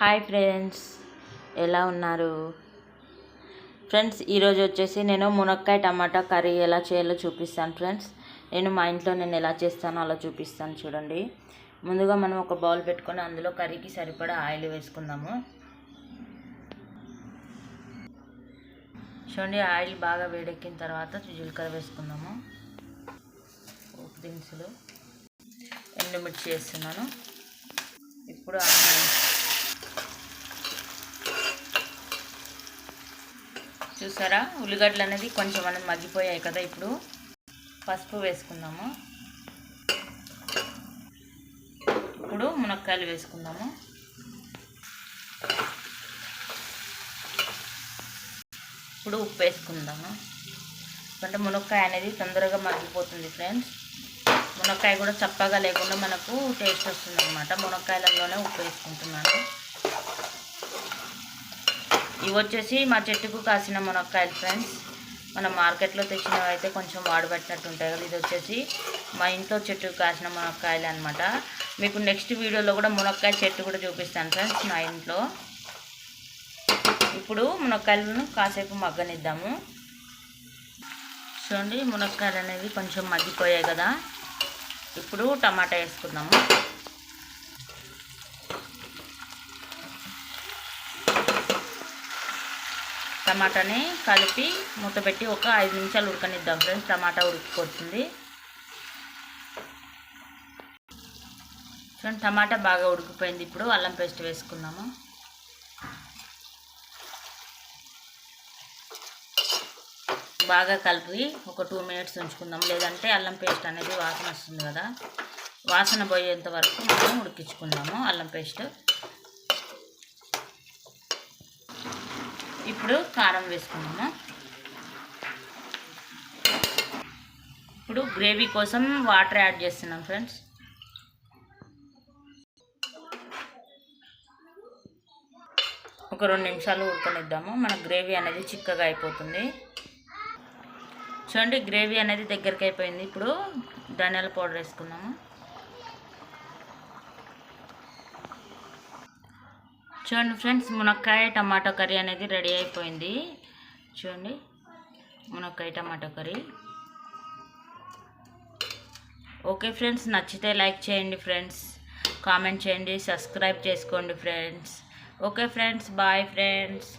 Hi friends ఎలా ఉన్నారు? Friends ఈరోజు వచ్చేసి నేను మునక్కాయ టమాటా కర్రీ ఎలా చేయాలో చూపిస్తాను ఫ్రెండ్స్. నేను మా ఇంట్లో నేను ఎలా చేస్తానో అలా చూపిస్తాను చూడండి. ముందుగా మనం ఒక బౌల్ పెట్టుకొని అందులో కర్రీకి సరిపడా ఆయిల్ వేసుకుందాము. చూడండి ఆయిల్ బాగా వేడెక్కిన తర్వాత జీలకర్ర వేసుకుందాము. ఉప్పు దినుసులు ఎండుమిర్చి వేస్తున్నాను. ఇప్పుడు చూసారా? ఉల్లిగడ్డలు అనేది కొంచెం అనేది మగ్గిపోయాయి కదా ఇప్పుడు. పసుపు వేసుకుందాము. ఇప్పుడు మునక్కాయలు వేసుకుందాము. ఇప్పుడు ఉప్పు వేసుకుందాము. అంటే మునక్కాయ అనేది తొందరగా మగ్గిపోతుంది ఫ్రెండ్స్. మునక్కాయ కూడా చప్పగా లేకుండా మనకు టేస్ట్ వస్తుంది అనమాట మునక్కాయలలోనే ఉప్పు వేసుకుంటున్నాను. ఇవి వచ్చేసి మా చెట్టుకు కాసిన మునక్కాయలు ఫ్రెండ్స్. మనం మార్కెట్లో తెచ్చినవి అయితే కొంచెం వాడబట్టినట్టు ఉంటాయి కదా. ఇది వచ్చేసి మా ఇంట్లో చెట్టుకు కాసిన మునక్కాయలు అనమాట మీకు నెక్స్ట్ వీడియోలో కూడా మునక్కాయ చెట్టు కూడా చూపిస్తాను ఫ్రెండ్స్ మా ఇంట్లో. ఇప్పుడు మునక్కాయలను కాసేపు మగ్గనిద్దాము. చూడండి మునక్కాయలు అనేవి కొంచెం మగ్గిపోయాయి కదా. ఇప్పుడు టమాటా వేసుకుందాము. టమాటాని కలిపి మూతపెట్టి ఒక ఐదు నిమిషాలు ఉడకనిద్దాం ఫ్రెండ్స్. టమాటా ఉడికిపోతుంది. చూడండి టమాటా బాగా ఉడికిపోయింది. ఇప్పుడు అల్లం పేస్ట్ వేసుకున్నాము బాగా కలిపి ఒక టూ మినిట్స్ ఉంచుకుందాం లేదంటే అల్లం పేస్ట్ అనేది వాసన వస్తుంది కదా. వాసన పోయేంత వరకు మనం ఉడికించుకుందాము అల్లం పేస్ట్. ఇప్పుడు కారం వేసుకున్నాము ఇప్పుడు గ్రేవీ కోసం వాటర్ యాడ్ చేస్తున్నాం ఫ్రెండ్స్. ఒక రెండు నిమిషాలు ఉడకనిద్దాము. మన గ్రేవీ అనేది చిక్కగా అయిపోతుంది. చూడండి గ్రేవీ అనేది దగ్గరికి అయిపోయింది. ఇప్పుడు ధనియాల పౌడర్ వేసుకుందాము. చూడండి ఫ్రెండ్స్ మునక్కాయ టమాటో కర్రీ అనేది రెడీ అయిపోయింది. చూడండి మునక్కాయ టమాటో కర్రీ. ఓకే ఫ్రెండ్స్ నచ్చితే లైక్ చేయండి ఫ్రెండ్స్ కామెంట్ చేయండి సబ్స్క్రైబ్ చేసుకోండి friends. Okay friends bye friends.